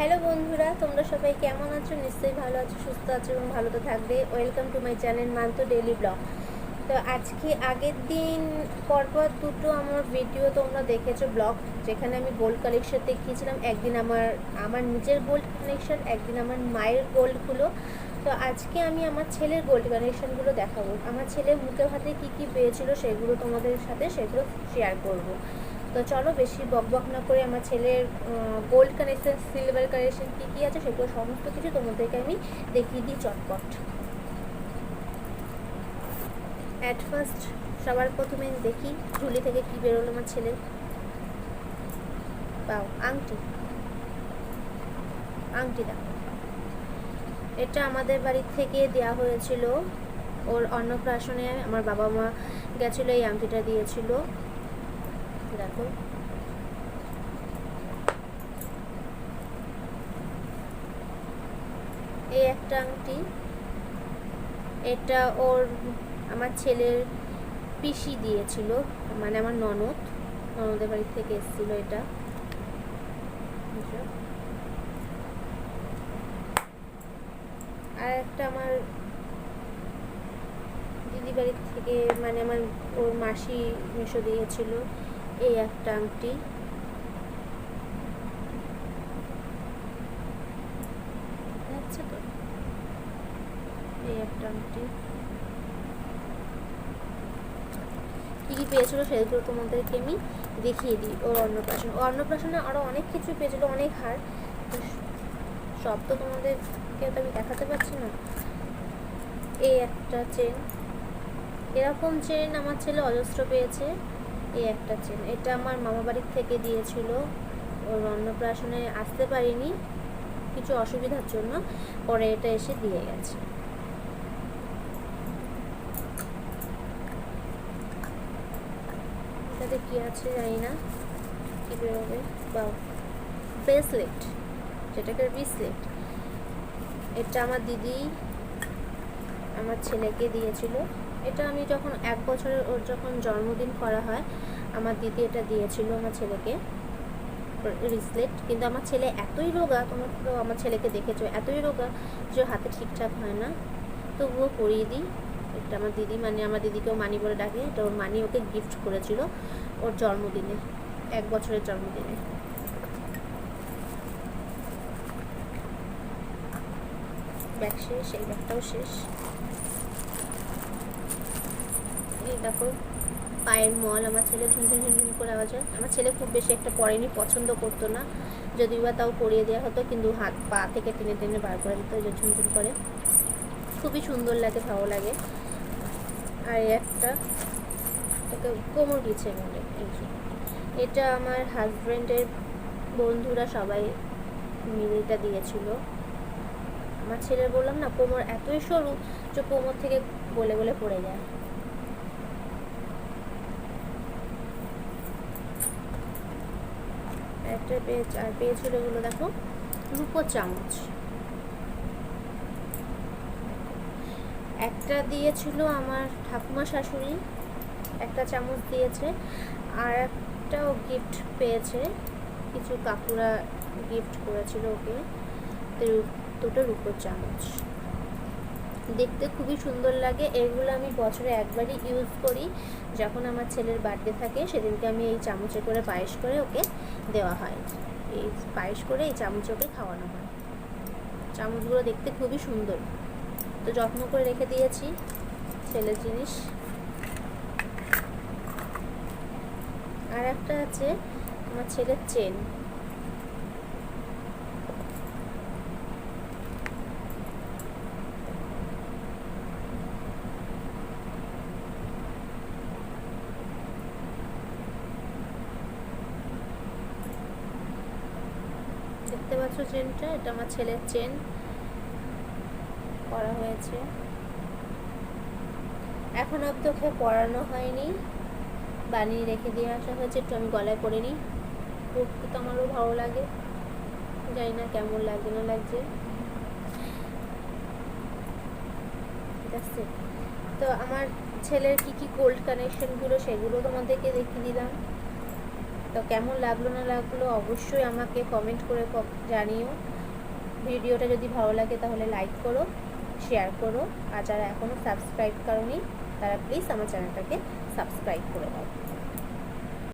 Hello বন্ধুরা, তোমরা সবাই কেমন আছো? নিশ্চয়ই ভালো আছো, সুস্থ আছো এবং ভালো তো থাকবে। ওয়েলকাম টু মাই চ্যানেল মান্ত ডেলি ব্লগ তো আজকে আগের দিন পরপর দুটো আমার ভিডিও তোমরা দেখেছ ব্লগ যেখানে আমি গোল্ড কালেকশন দেখিয়েছিলাম। একদিন আমার আমার নিজের গোল্ড কালেকশন একদিন আমার মায়ের গোল্ডগুলো তো আজকে আমি আমার ছেলের গোল্ড কালেকশনগুলো দেখাবো। আমার ছেলে মুখে হাতে কী কী পেয়েছিল সেগুলো তোমাদের সাথে সেগুলো শেয়ার করব। তো চলো বেশি বক বক না করে আমার ছেলের গোল্ড কানেকশন সিলভার কানেকশন কী কী আছে সেগুলো সমস্ত কিছু তোমাদেরকে আমি দেখিয়ে দিই চটপট। অ্যাট ফার্স্ট সবার প্রথমে দেখি ঝুলি থেকে কী বেরোলো আমার ছেলে। পাও আংটি। আংটি দেখো। এটা আমাদের বাড়ি থেকে দেওয়া হয়েছিল। ওর অন্নপ্রাশনে আমার বাবা মা গেছিল, এই আংটিটা দিয়েছিল। দেখো। এই একটা আংটি, এটা ওর আমার ছেলের পিসি দিয়েছিল মানে আমার ননদ, ননদের থেকে এসেছিল এটা। আর একটা আমার দিদি বাড়ির থেকে মানে আমার ওর মাসি মেশো দিয়েছিল। এই একটা আংটি। যাচ্ছে তো, এই একটা আংটি। কী কী পেয়েছিল সেগুলো তোমাদেরকে আমি দেখিয়ে দিই। ওর অন্নপ্রাশন। ও অন্নপ্রাশনে আরও অনেক কিছু পেয়েছিল, অনেক হার। সব তো তোমাদেরকে তো আমি দেখাতে পারছি না। এই একটা চেন এরকম চেন আমার ছেলে অজস্র পেয়েছে। এই একটা চেন এটা আমার মামা বাড়ির থেকে দিয়েছিল। ওর অন্নপ্রাশনে আসতে পারিনি। কিছু অসুবিধার জন্য পরে এটা এসে দিয়ে গেছে। এটাতে কি আছে জানি না। কি বেরোবে? বা ব্রেসলেট। যেটাকে ব্রেসলেট। এটা আমার দিদি আমার ছেলেকে দিয়েছিল। এটা আমি যখন এক বছরের ওর যখন জন্মদিন করা হয়, আমার দিদি এটা দিয়েছিল আমার ছেলেকে রিসলেট কিন্তু আমার ছেলে এতই রোগা, তোমার তো আমার ছেলেকে দেখেছ, এতই রোগা যে হাতে ঠিকঠাক হয় না। তবুও পরিয়ে দিই। এটা আমার দিদি মানে আমার দিদিকেও মানি বলে ডাকে। এটা ওর মানি ওকে গিফট করেছিল ওর জন্মদিনে, এক বছরের জন্মদিনে। ব্যাগ শেষ, এই ব্যাগটাও শেষ। দেখো, পায়ের মল, আমার ছেলে ঝুনঝুন ঝুনঝুন করে আওয়াজ হয়। আমার ছেলে খুব বেশি একটা পরেনি পছন্দ করতো না। যদিও বা তাও পরিয়ে দেওয়া হতো, কিন্তু হাত পা থেকে টেনে টেনে বার করে দিত যে করে। খুবই সুন্দর লাগে, ভালো লাগে। আর একটা এটাকে কোমর বলে এই এটা আমার হাজব্যান্ডের বন্ধুরা সবাই মিলে এটা দিয়েছিল। আমার ছেলে বললাম না, কোমর এতই সরু যে কোমর থেকে বলে বলে পড়ে যায়। একটা পেজ আর পেয়েছিল এগুলো দেখো রূপো চামচ। একটা দিয়েছিল আমার ঠাকুমা শাশুড়ি, একটা চামচ দিয়েছে, আর একটাও গিফট পেয়েছে, কিছু কাকুরা গিফট করেছিল ওকে দুটো রূপোর চামচ। দেখতে খুবই সুন্দর লাগে। এগুলো আমি বছরে একবারই ইউজ করি। যখন আমার ছেলের বার্থডে থাকে, সেদিনকে আমি এই চামচে করে পায়েস করে ওকে দেওয়া হয়। এই পায়েস করে এই চামচ ওকে খাওয়ানো হয়। চামচগুলো দেখতে খুবই সুন্দর। তো যত্ন করে রেখে দিয়েছি ছেলের জিনিস। আর একটা আছে, আমার ছেলের চেন দেখতে পাচ্ছ চেনটা, এটা আমার ছেলের চেন। করা হয়েছে। এখন অব্দি ওকে পড়ানো হয়নি। বানিয়ে রেখে দিয়ে আসা হয়েছে, একটু আমি গলায় পরে নিই। পড়তে তো আমারও ভালো লাগে। জানি না কেমন লাগছে, না লাগছে। তো আমার ছেলের কি কি গোল্ড কানেকশনগুলো সেগুলো তোমাদেরকে দেখিয়ে দিলাম। তো কেমন লাগল না লাগল অবশ্যই আমাকে কমেন্ট করে জানিও। ভিডিওটা যদি ভালো লাগে তাহলে লাইক করো শেয়ার করো। আর যারা এখনও সাবস্ক্রাইব করনি, তারা প্লিজ আমার চ্যানেলটাকে সাবস্ক্রাইব করে দাও।